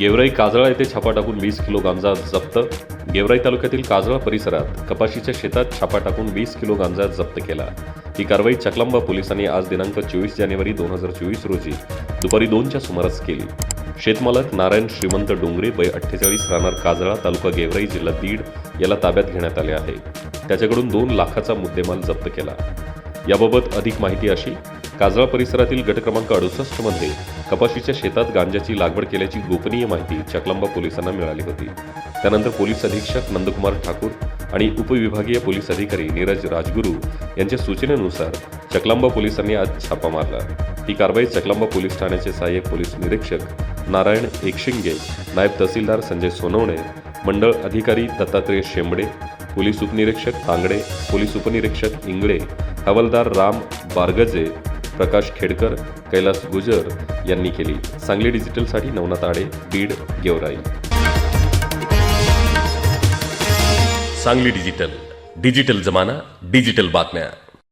गेवराई काजळा येथे छापा टाकून वीस किलो गांजा जप्त. गेवराई तालुक्यातील काजळा परिसरात कपाशीच्या शेतात छापा टाकून वीस किलो गांजा जप्त केला. ही कारवाई चकलांबा पोलिसांनी आज दिनांक चोवीस जानेवारी दोन हजार चोवीस रोजी दुपारी दोनच्या सुमारास केली. शेतमालक नारायण श्रीमंत डोंगरे वय अठ्ठेचाळीस राहणार काजळा तालुका गेवराई जिल्हा बीड याला ताब्यात घेण्यात आले आहे. त्याच्याकडून दोन लाखाचा मुद्देमाल जप्त केला. याबाबत अधिक माहिती अशी काजळा परिसरातील गट क्रमांक अडुसष्टमध्ये कपाशीच्या शेतात गांजाची लागवड केल्याची गोपनीय माहिती चकलांबा पोलिसांना मिळाली होती. त्यानंतर पोलीस अधीक्षक नंदकुमार ठाकूर आणि उपविभागीय पोलीस अधिकारी नीरज राजगुरू यांच्या सूचनेनुसार चकलांबा पोलिसांनी आज छापा मारला. ही कारवाई चकलांबा पोलीस ठाण्याचे सहाय्यक पोलीस निरीक्षक नारायण एकशिंगे नायब तहसीलदार संजय सोनवणे मंडळ अधिकारी दत्तात्रय शेंबडे पोलीस उपनिरीक्षक तांगडे पोलीस उपनिरीक्षक इंगळे हवालदार राम बारगजे प्रकाश खेडकर कैलास गुजर यांनी केली. सांगली डिजिटलसाठी नवनाथ आडे बीड गेवराई. सांगली डिजिटल डिजिटल जमाना डिजिटल बातम्या.